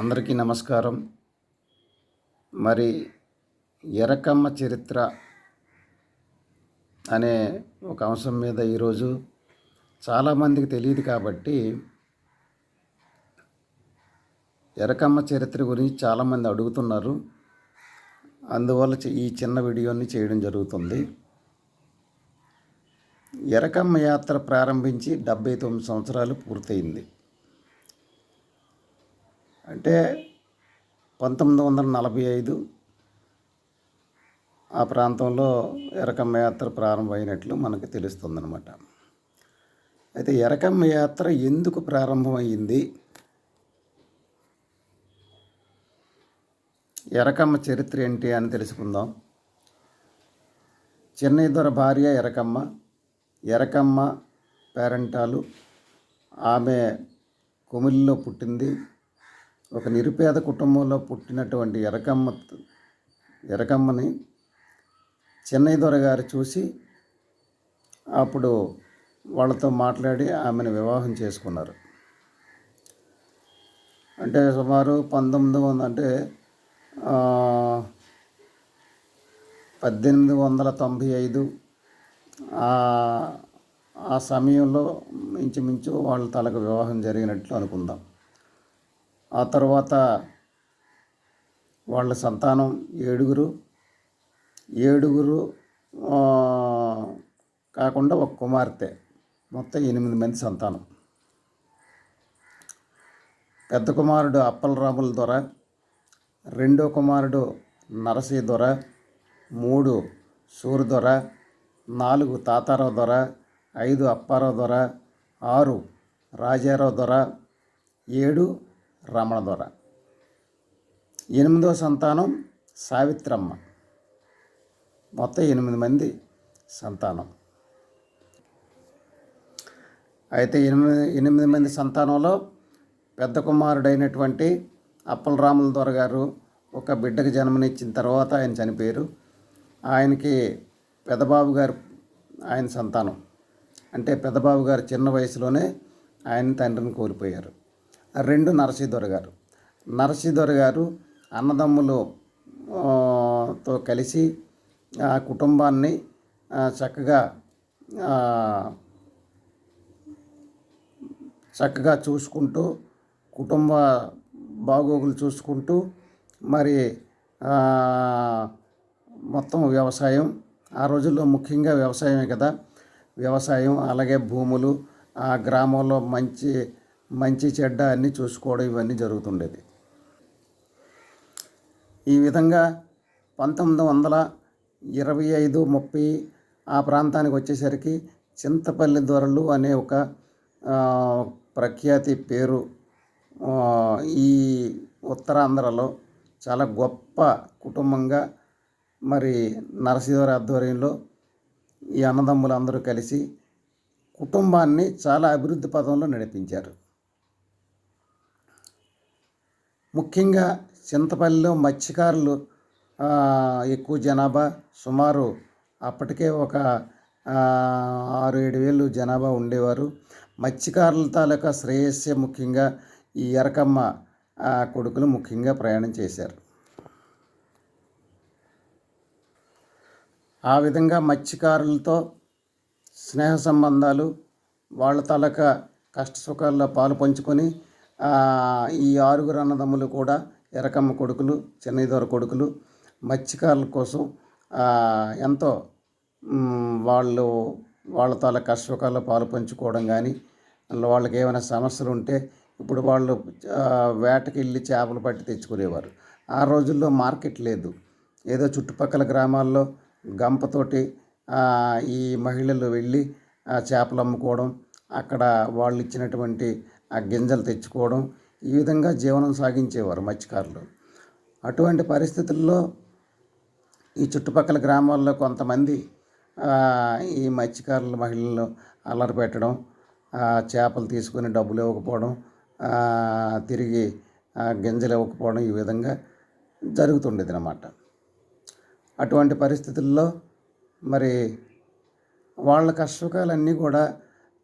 అందరికీ నమస్కారం. మరి ఎరకమ్మ చరిత్ర అనే ఒక అంశం మీద ఈరోజు చాలామందికి తెలియదు కాబట్టి ఎరకమ్మ చరిత్ర గురించి చాలామంది అడుగుతున్నారు. అందువల్ల ఈ చిన్న వీడియోని చేయడం జరుగుతుంది. ఎరకమ్మ యాత్ర ప్రారంభించి డెబ్బై తొమ్మిది సంవత్సరాలు పూర్తయింది. అంటే పంతొమ్మిది వందల నలభై ఐదు ఆ ప్రాంతంలో ఎరకమ్మ యాత్ర ప్రారంభమైనట్లు మనకు తెలుస్తుందన్నమాట. అయితే ఎరకమ్మ యాత్ర ఎందుకు ప్రారంభమైంది? ఎరకమ్మ చరిత్ర ఏంటి అని తెలుసుకుందాం. చెన్నై దొర భార్య ఎరకమ్మ ఎరకమ్మ పేరెంటాలు ఆమె కుమిలిలో పుట్టింది. ఒక నిరుపేద కుటుంబంలో పుట్టినటువంటి ఎరకమ్మ ఎరకమ్మని చెన్నై దొరగారు చూసి అప్పుడు వాళ్ళతో మాట్లాడి ఆమెను వివాహం చేసుకున్నారు. అంటే సుమారు పంతొమ్మిది వందల అంటే పద్దెనిమిది వందల తొంభై ఐదు ఆ- ఆ సమయంలో ఇంచుమించు వాళ్ళ తలకు వివాహం జరిగినట్లు అనుకుందాం. ఆ తర్వాత వాళ్ళ సంతానం ఏడుగురు. ఏడుగురు ఆ, కాకుండా ఒక కుమార్తె. మొత్తం ఎనిమిది మంది సంతానం. పెద్ద కుమారుడు అప్పలరాముల దొర రెండో కుమారుడు నరసీ దొర మూడు సూరు దొర నాలుగు తాతారావు దొర ఐదు అప్పారావు దొర ఆరు రాజారావు దొర ఏడు రమణ దొర ఎనిమిదో సంతానం సావిత్రమ్మ. మొత్తం ఎనిమిది మంది సంతానం. అయితే ఎనిమిది ఎనిమిది మంది సంతానంలో పెద్ద కుమారుడైనటువంటి అప్పలరాముల దొర గారు ఒక బిడ్డకు జన్మనిచ్చిన తర్వాత ఆయన చనిపోయారు. ఆయనకి పెదబాబు గారు ఆయన సంతానం. అంటే పెదబాబు గారు చిన్న వయసులోనే ఆయన తండ్రిని కోల్పోయారు. రెండు నరసీదొర గారు. నరసీదొర గారు అన్నదమ్ములు తో కలిసి ఆ కుటుంబాన్ని చక్కగా చక్కగా చూసుకుంటూ కుటుంబ బాగోగులు చూసుకుంటూ మరి మొత్తం వ్యవసాయం ఆ రోజుల్లో ముఖ్యంగా వ్యవసాయమే కదా. వ్యవసాయం అలాగే భూములు ఆ గ్రామంలో మంచి మంచి చెడ్డ అన్నీ చూసుకోవడం ఇవన్నీ జరుగుతుండేది. ఈ విధంగా పంతొమ్మిది వందల ఇరవై ఐదు ముప్పై ఆ ప్రాంతానికి వచ్చేసరికి చింతపల్లి దొరలు అనే ఒక ప్రఖ్యాతి పేరు ఈ ఉత్తరాంధ్రలో చాలా గొప్ప కుటుంబంగా మరి నరసింహరావు ఆధ్వర్యంలో ఈ అన్నదమ్ములందరూ కలిసి కుటుంబాన్ని చాలా అభివృద్ధి పదంలో నడిపించారు. ముఖ్యంగా చింతపల్లిలో మత్స్యకారులు ఎక్కువ జనాభా సుమారు అప్పటికే ఒక ఆరు ఏడు వేలు జనాభా ఉండేవారు. మత్స్యకారుల తాలూకా శ్రేయస్సే ముఖ్యంగా ఈ ఎరకమ్మ కొడుకులు ముఖ్యంగా ప్రయాణం చేశారు. ఆ విధంగా మత్స్యకారులతో స్నేహ సంబంధాలు వాళ్ళ తాలూకా కష్ట సుఖాల్లో పాలు పంచుకొని ఈ ఆరుగురు అన్నదమ్ములు కూడా ఎరకమ్మ కొడుకులు చెన్నైదొర కొడుకులు మత్స్యకారుల కోసం ఎంతో వాళ్ళు వాళ్ళ తాల కష్ట పాలు పంచుకోవడం కానీ వాళ్ళకి ఏమైనా సమస్యలు ఉంటే ఇప్పుడు వాళ్ళు వేటకి వెళ్ళి చేపలు పట్టి తెచ్చుకునేవారు. ఆ రోజుల్లో మార్కెట్ లేదు. ఏదో చుట్టుపక్కల గ్రామాల్లో గంపతోటి ఈ మహిళలు వెళ్ళి చేపలు అమ్ముకోవడం అక్కడ వాళ్ళు ఇచ్చినటువంటి ఆ గింజలు తెచ్చుకోవడం ఈ విధంగా జీవనం సాగించేవారు మత్స్యకారులు. అటువంటి పరిస్థితుల్లో ఈ చుట్టుపక్కల గ్రామాల్లో కొంతమంది ఈ మత్స్యకారుల మహిళలు అల్లరి పెట్టడం చేపలు తీసుకొని డబ్బులు ఇవ్వకపోవడం తిరిగి గింజలు ఇవ్వకపోవడం ఈ విధంగా జరుగుతుండేది అన్నమాట అటువంటి పరిస్థితుల్లో మరి వాళ్ళ కష్టకాలన్నీ కూడా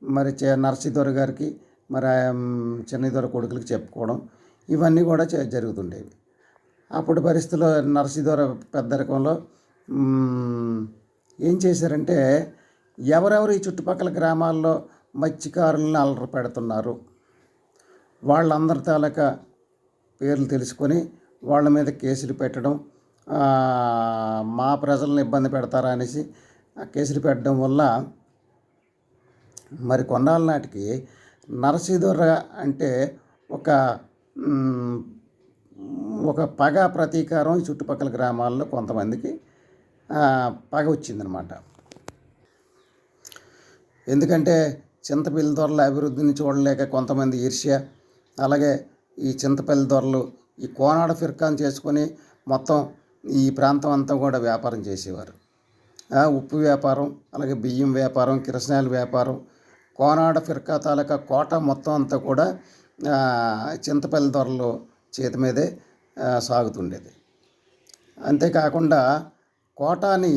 మరి చే నరసింహదొర గారికి మరి చిన్నదొర కొడుకులకి చెప్పుకోవడం ఇవన్నీ కూడా చే- జరుగుతుండేవి. అప్పుడు పరిస్థితుల్లో నరసింహ పెద్దరికంలో రకంలో ఏం చేశారంటే ఎవరెవరు ఈ చుట్టుపక్కల గ్రామాల్లో మత్స్యకారులను అలర పెడుతున్నారు వాళ్ళందరి తాలూకా పేర్లు తెలుసుకొని వాళ్ళ మీద కేసులు పెట్టడం మా ప్రజలను ఇబ్బంది పెడతారా అనేసి ఆ కేసులు పెట్టడం వల్ల మరి కొన్నాళ్ళ నాటికి నరసీదుర్ర అంటే ఒక ఒక పగ ప్రతీకారం ఈ చుట్టుపక్కల గ్రామాల్లో కొంతమందికి పగ వచ్చిందనమాట. ఎందుకంటే చింతపల్లి దొరల అభివృద్ధిని చూడలేక కొంతమంది ఈర్ష్య అలాగే ఈ చింతపల్లి దొరలు ఈ కోనాడ ఫిర్కాన్ చేసుకొని మొత్తం ఈ ప్రాంతం అంతా కూడా వ్యాపారం చేసేవారు. ఉప్పు వ్యాపారం అలాగే బియ్యం వ్యాపారం కిరసనాయల వ్యాపారం కోనాడ ఫిర్కా తాలూకా కోట మొత్తం అంతా కూడా చింతపల్లి దొరలు చేతి మీదే సాగుతుండేది. అంతేకాకుండా కోటాని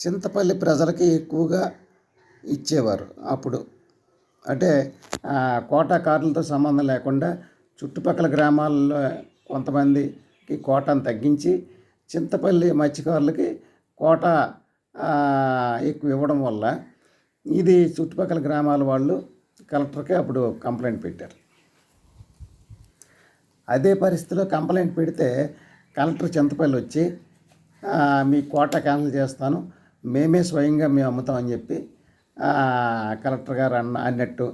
చింతపల్లి ప్రజలకి ఎక్కువగా ఇచ్చేవారు అప్పుడు. అంటే కోటా కోటాకారులతో సంబంధం లేకుండా చుట్టుపక్కల గ్రామాల్లో కొంతమందికి కోటను తగ్గించి చింతపల్లి మత్స్యకారులకి కోట ఎక్కువ ఇవ్వడం వల్ల ఇది చుట్టుపక్కల గ్రామాల వాళ్ళు కలెక్టర్కి అప్పుడు కంప్లైంట్ పెట్టారు. అదే పరిస్థితిలో కంప్లైంట్ పెడితే కలెక్టర్ చింతపల్లి వచ్చి మీ కోట క్యాన్సిల్ చేస్తాను మేమే స్వయంగా మేము అమ్ముతామని చెప్పి కలెక్టర్ గారు అన్న అన్నట్టు.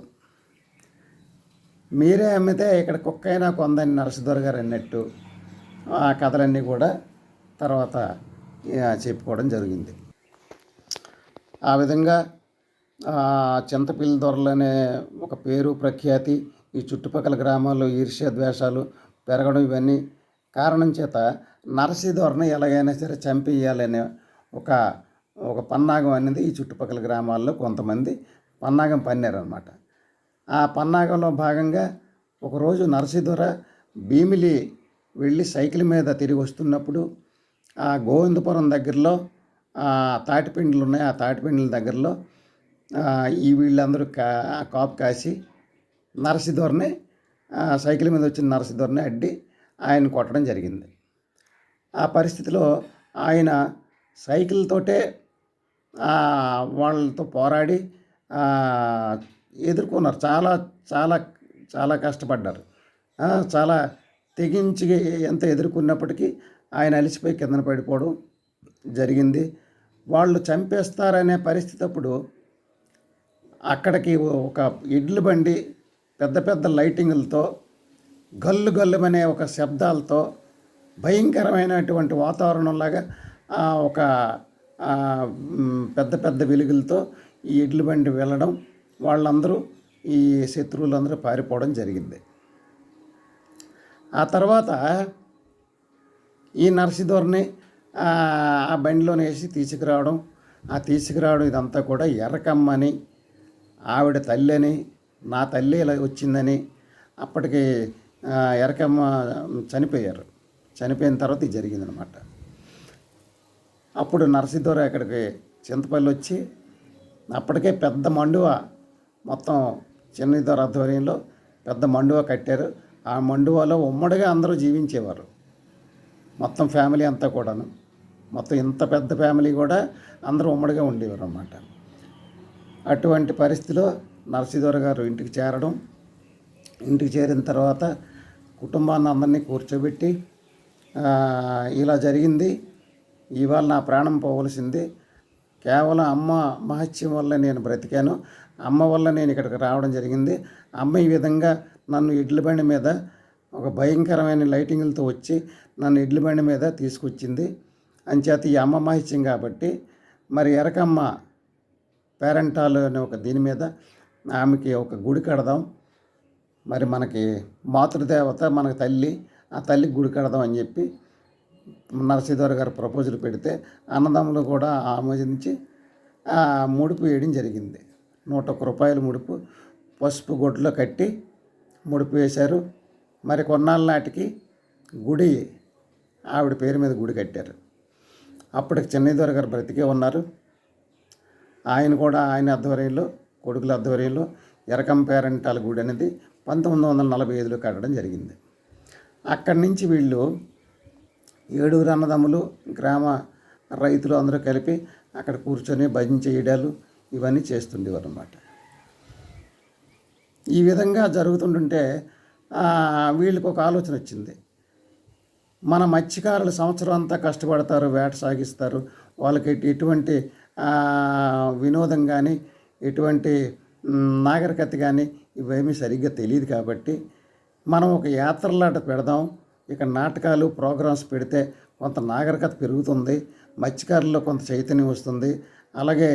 మీరే అమ్మితే ఇక్కడ కుక్కైనా కొందని నరసింహర్ గారు అన్నట్టు ఆ కథలన్నీ కూడా తర్వాత చెప్పుకోవడం జరిగింది. ఆ విధంగా చింతపిల్లి దొరలు అనే ఒక పేరు ప్రఖ్యాతి ఈ చుట్టుపక్కల గ్రామాల్లో ఈర్ష్య ద్వేషాలు పెరగడం ఇవన్నీ కారణం చేత నరసింహదొరని ఎలాగైనా సరే చంపేయాలనే ఒక ఒక పన్నాగం అనేది ఈ చుట్టుపక్కల గ్రామాల్లో కొంతమంది పన్నాగం పన్నారనమాట ఆ పన్నాగంలో భాగంగా ఒకరోజు నరసీధర భీమిలి వెళ్ళి సైకిల్ మీద తిరిగి వస్తున్నప్పుడు ఆ గోవిందపురం దగ్గరలో ఆ తాటిపిండ్లు ఉన్నాయి. ఆ తాటిపిండ్ల దగ్గరలో ఈ వీళ్ళందరూ కా కాపు కాసి నరసింహదొరని సైకిల్ మీద వచ్చిన నరసింహదొరని అడ్డి ఆయన కొట్టడం జరిగింది. ఆ పరిస్థితిలో ఆయన సైకిల్తోటే వాళ్ళతో పోరాడి ఎదుర్కొన్నారు. చాలా చాలా చాలా కష్టపడ్డారు. చాలా తెగించి ఎంత ఎదుర్కొన్నప్పటికీ ఆయన అలిసిపోయి కిందన పడిపోవడం జరిగింది. వాళ్ళు చంపేస్తారనే పరిస్థితి అప్పుడు అక్కడికి ఒక ఇడ్లు బండి పెద్ద పెద్ద లైటింగులతో గల్లు గల్లుమనే ఒక శబ్దాలతో భయంకరమైనటువంటి వాతావరణంలాగా ఒక పెద్ద పెద్ద వెలుగులతో ఈ ఇడ్లు బండి వెళ్ళడం వాళ్ళందరూ ఈ శత్రువులందరూ పారిపోవడం జరిగింది. ఆ తర్వాత ఈ నరసింహని ఆ బండిలోనేసి తీసుకురావడం ఆ తీసుకురావడం ఇదంతా కూడా ఎర్రకమ్మని ఆవిడ తల్లి అని నా తల్లి ఇలా వచ్చిందని అప్పటికి ఎరకమ్మ చనిపోయారు. చనిపోయిన తర్వాత ఇది జరిగిందనమాట. అప్పుడు నరసింహరావు అక్కడికి చింతపల్లి వచ్చి అప్పటికే పెద్ద మండువ మొత్తం చిన్నదోర ఆధ్వర్యంలో పెద్ద మండువ కట్టారు. ఆ మండువలో ఉమ్మడిగా అందరూ జీవించేవారు. మొత్తం ఫ్యామిలీ అంతా కూడాను. మొత్తం ఇంత పెద్ద ఫ్యామిలీ కూడా అందరూ ఉమ్మడిగా ఉండేవారు అన్నమాట అటువంటి పరిస్థితిలో నరసింహదొర గారు ఇంటికి చేరడం. ఇంటికి చేరిన తర్వాత కుటుంబాన్ని అందరినీ కూర్చోబెట్టి ఇలా జరిగింది. ఇవాళ నా ప్రాణం పోవలసింది. కేవలం అమ్మ మహత్యం వల్ల నేను బ్రతికాను. అమ్మ వల్ల నేను ఇక్కడికి రావడం జరిగింది. అమ్మ ఈ విధంగా నన్ను ఇడ్ల బండి మీద ఒక భయంకరమైన లైటింగ్లతో వచ్చి నన్ను ఇడ్ల బండి మీద తీసుకొచ్చింది. అంచేత ఈ అమ్మ మహత్యం కాబట్టి మరి ఎరకమ్మ పేరెంటాలు అనే ఒక దీని మీద ఆమెకి ఒక గుడి కడదాం. మరి మనకి మాతృదేవత మనకి తల్లి ఆ తల్లికి గుడి కడదాం అని చెప్పి నరసింహర్ గారు ప్రపోజల్ పెడితే అన్నదమ్ములు కూడా ఆమోదించి ఆ ముడుపు వేయడం జరిగింది. నూట ఒక్క రూపాయల ముడుపు పసుపు గొడ్లో కట్టి ముడుపు వేశారు. మరి కొన్నాళ్ళ నాటికి గుడి ఆవిడ పేరు మీద గుడి కట్టారు. అప్పటికి చెన్నై గారు బ్రతికే ఉన్నారు. ఆయన కూడా ఆయన ఆధ్వర్యంలో కొడుకుల ఆధ్వర్యంలో ఎరకం పేరంటాల గుడి అనేది పంతొమ్మిది వందల నలభై ఐదులో కట్టడం జరిగింది. అక్కడి నుంచి వీళ్ళు ఏడుగురు అన్నదమ్ములు గ్రామ రైతులు అందరూ కలిపి అక్కడ కూర్చొని భజన చేయడాలు ఇవన్నీ చేస్తుండేవారు అన్నమాట ఈ విధంగా జరుగుతుంటుంటే వీళ్ళకి ఒక ఆలోచన వచ్చింది. మన మత్స్యకారులు సంవత్సరం అంతా కష్టపడతారు వేట సాగిస్తారు వాళ్ళకి ఎటువంటి వినోదం కానీ ఎటువంటి నాగరికత కానీ ఇవేమీ సరిగ్గా తెలియదు కాబట్టి మనం ఒక యాత్రలాట పెడదాం. ఇక నాటకాలు ప్రోగ్రామ్స్ పెడితే కొంత నాగరికత పెరుగుతుంది. మత్స్యకారుల్లో కొంత చైతన్యం వస్తుంది. అలాగే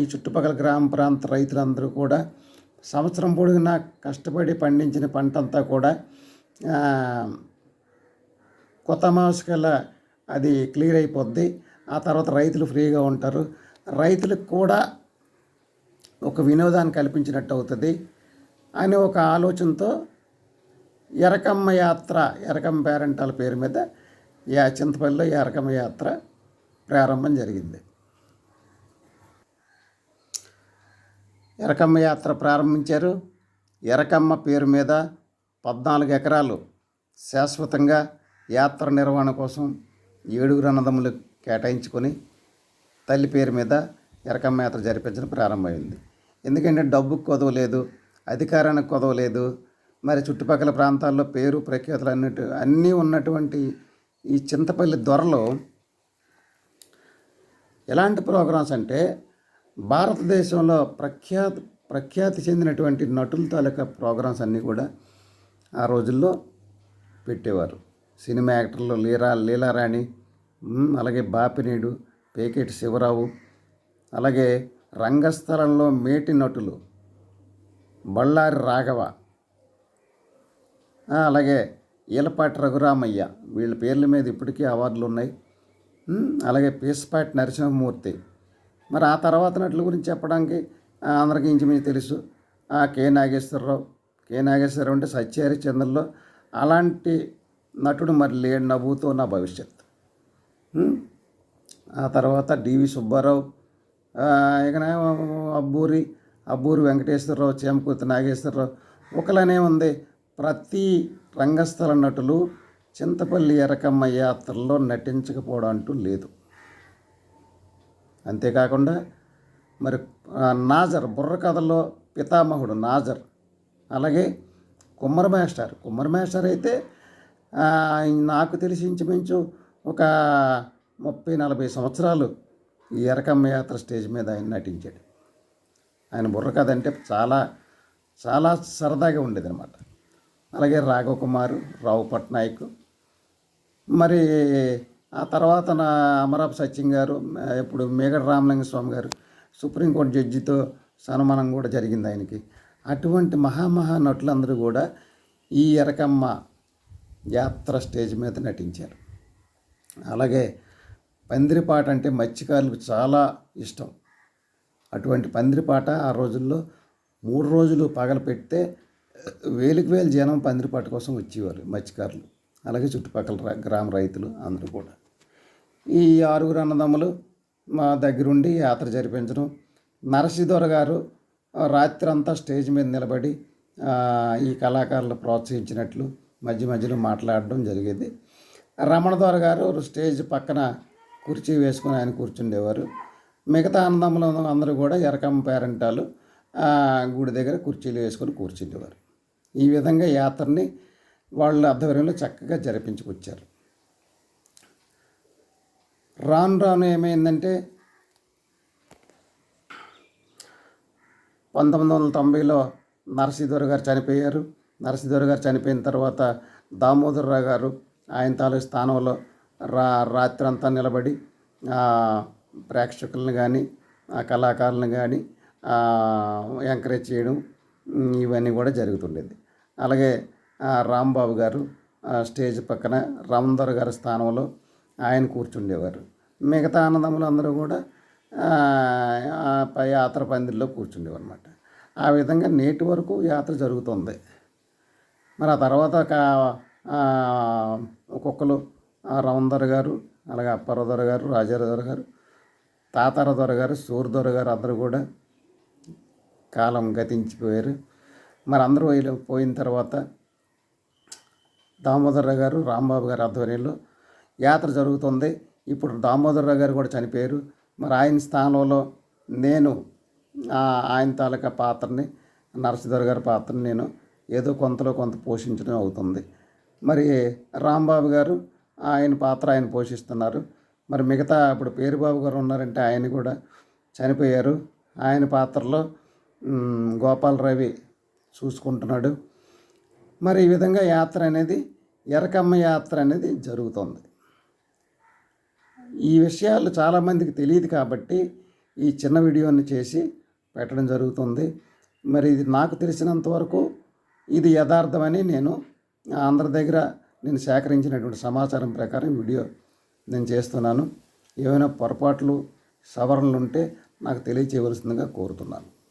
ఈ చుట్టుపక్కల గ్రామ ప్రాంత రైతులందరూ కూడా సంవత్సరం పొడుగునా కష్టపడి పండించిన పంట అంతా కూడా కొత్త మాసకల్లా అది క్లియర్ అయిపోద్ది. ఆ తర్వాత రైతులు ఫ్రీగా ఉంటారు. రైతులకు కూడా ఒక వినోదాన్ని కల్పించినట్టు అవుతుంది. అనే ఒక ఆలోచనతో ఎరకమ్మ యాత్ర ఎరకమ్మ పేరెంటాల పేరు మీద యా చింతపల్లిలో ఎరకమ్మ యాత్ర ప్రారంభం జరిగింది. ఎరకమ్మ యాత్ర ప్రారంభించారు. ఎరకమ్మ పేరు మీద పద్నాలుగు ఎకరాలు శాశ్వతంగా యాత్ర నిర్వహణ కోసం ఏడుగురు అన్నదమ్ములు కేటాయించుకొని తల్లి పేరు మీద ఎరకమ్మ యాత్ర జరిపించడం ప్రారంభమైంది. ఎందుకంటే డబ్బుకు కొదవలేదు అధికారానికి కొదవలేదు మరి చుట్టుపక్కల ప్రాంతాల్లో పేరు ప్రఖ్యాతులు అన్నట్టు అన్నీ ఉన్నటువంటి ఈ చింతపల్లి దొరలో ఎలాంటి ప్రోగ్రామ్స్ అంటే భారతదేశంలో ప్రఖ్యాత ప్రఖ్యాతి చెందినటువంటి నటుల తాలూకా ప్రోగ్రామ్స్ అన్నీ కూడా ఆ రోజుల్లో పెట్టేవారు. సినిమా యాక్టర్లు లీలా లీలారాణి అలాగే బాపినేడు పేకేటి శివరావు అలాగే రంగస్థలంలో మేటి నటులు బళ్ళారి రాఘవ అలాగే ఈలపాటి రఘురామయ్య వీళ్ళ పేర్ల మీద ఇప్పటికీ అవార్డులు ఉన్నాయి. అలాగే పీసపాటి నరసింహమూర్తి. మరి ఆ తర్వాత నటుల గురించి చెప్పడానికి అందరికీ ఇంచుమించు తెలుసు. ఆ, కె నాగేశ్వరరావు కె నాగేశ్వరరావు అంటే సత్యహరిచంద్రలో అలాంటి నటుడు మరి లేడు నవ్వుతో నా భవిష్యత్ ఆ తర్వాత డివి సుబ్బారావు ఆ, ఇకనే అబ్బూరి అబ్బూరి వెంకటేశ్వరరావు చేమకుర్తి నాగేశ్వరరావు ఒకలనే ఉంది. ప్రతి రంగస్థల నటులు చింతపల్లి ఎరకమ్మ యాత్రలో నటించకపోవడం అంటూ లేదు. అంతేకాకుండా మరి నాజర్ బుర్ర కథలో పితామహుడు నాజర్ అలాగే కుమ్మర మాస్టర్ కుమ్మర మాస్టర్ అయితే నాకు తెలిసి ఇంచుమించు ఒక ముప్పై నలభై సంవత్సరాలు ఈ ఎరకమ్మ యాత్ర స్టేజ్ మీద ఆయన నటించాడు. ఆయన బుర్ర కథ అంటే చాలా చాలా సరదాగా ఉండేది అనమాట అలాగే రాఘవ కుమారు రావు పట్నాయక్ మరి ఆ తర్వాత నా అమరాపు సత్యం గారు ఇప్పుడు మేగడ రామలింగ స్వామి గారు సుప్రీంకోర్టు జడ్జితో సన్మానం కూడా జరిగింది ఆయనకి. అటువంటి మహామహా నటులందరూ కూడా ఈ ఎరకమ్మ యాత్ర స్టేజ్ మీద నటించారు. అలాగే పందిరిపాట అంటే మత్స్యకారులకు చాలా ఇష్టం. అటువంటి పందిరిపాట ఆ రోజుల్లో మూడు రోజులు పగలు పెడితే వేలకు వేలు జనం పందిరిపాట కోసం వచ్చేవారు మత్స్యకారులు. అలాగే చుట్టుపక్కల గ్రామ రైతులు అందరూ కూడా. ఈ ఆరుగురు అన్నదమ్ములు మా దగ్గరుండి యాత్ర జరిపించడం నరసింహదొర గారు రాత్రంతా స్టేజ్ మీద నిలబడి ఈ కళాకారులు ప్రోత్సహించినట్లు మధ్య మధ్యలో మాట్లాడడం జరిగేది. రమణదొర గారు స్టేజ్ పక్కన కుర్చీ వేసుకుని ఆయన కూర్చుండేవారు. మిగతా అన్నదమ్ములు అందరూ కూడా ఎరకమ్మ పేరంటాలు గుడి దగ్గర కుర్చీలు వేసుకొని కూర్చుండేవారు. ఈ విధంగా యాత్రని వాళ్ళ ఆధ్వర్యంలో చక్కగా జరిపించుకొచ్చారు. రాను రాను ఏమైందంటే పంతొమ్మిది వందల తొంభైలో నరసింహదొర గారు చనిపోయారు. నరసింహదొర గారు చనిపోయిన తర్వాత దామోదరరావు గారు ఆయన తాలూకు స్థానంలో రా రాత్రంతా నిలబడి ప్రేక్షకులను కానీ ఆ కళాకారులను కానీ ఎంకరేజ్ చేయడం ఇవన్నీ కూడా జరుగుతుండేది. అలాగే రాంబాబు గారు స్టేజ్ పక్కన రామదొర గారి స్థానంలో ఆయన కూర్చుండేవారు. మిగతా అన్నదమ్ములు అందరూ కూడా పై యాత్ర పందిరిలో కూర్చుండేవారు అనమాట ఆ విధంగా నేటి వరకు యాత్ర జరుగుతుంది. మరి ఆ తర్వాత ఒక ఒక్కొక్కరు ఆ గారు అలాగే అప్పారదొర గారు రాజారదొర గారు తాతారదొర గారు సూర్దొర గారు అందరూ కూడా కాలం గతించిపోయారు. మరి అందరూ వెళ్ళి పోయిన తర్వాత దామోదరరావు గారు రాంబాబు గారి ఆధ్వర్యంలో యాత్ర జరుగుతుంది. ఇప్పుడు దామోదరరావు గారు కూడా చనిపోయారు. మరి ఆయన స్థానంలో నేను ఆ, ఆయన తాలూకా పాత్రని నరసింహర్ గారి పాత్రని నేను ఏదో కొంతలో కొంత పోషించడం అవుతుంది. మరి రాంబాబు గారు ఆయన పాత్ర ఆయన పోషిస్తున్నారు. మరి మిగతా ఇప్పుడు పేరుబాబు గారు ఉన్నారంటే ఆయన కూడా చనిపోయారు. ఆయన పాత్రలో మ్, గోపాల్ రవి చూసుకుంటున్నాడు. మరి ఈ విధంగా యాత్ర అనేది ఎరకమ్మ యాత్ర అనేది జరుగుతుంది. ఈ విషయాలు చాలామందికి తెలియదు కాబట్టి ఈ చిన్న వీడియోని చేసి పెట్టడం జరుగుతుంది. మరి ఇది నాకు తెలిసినంత వరకు ఇది యథార్థమని నేను అందరి దగ్గర నేను సేకరించినటువంటి సమాచారం ప్రకారం వీడియో నేను చేస్తున్నాను. ఏమైనా పొరపాట్లు సవరణలు ఉంటే నాకు తెలియచేయవలసిందిగా కోరుతున్నాను.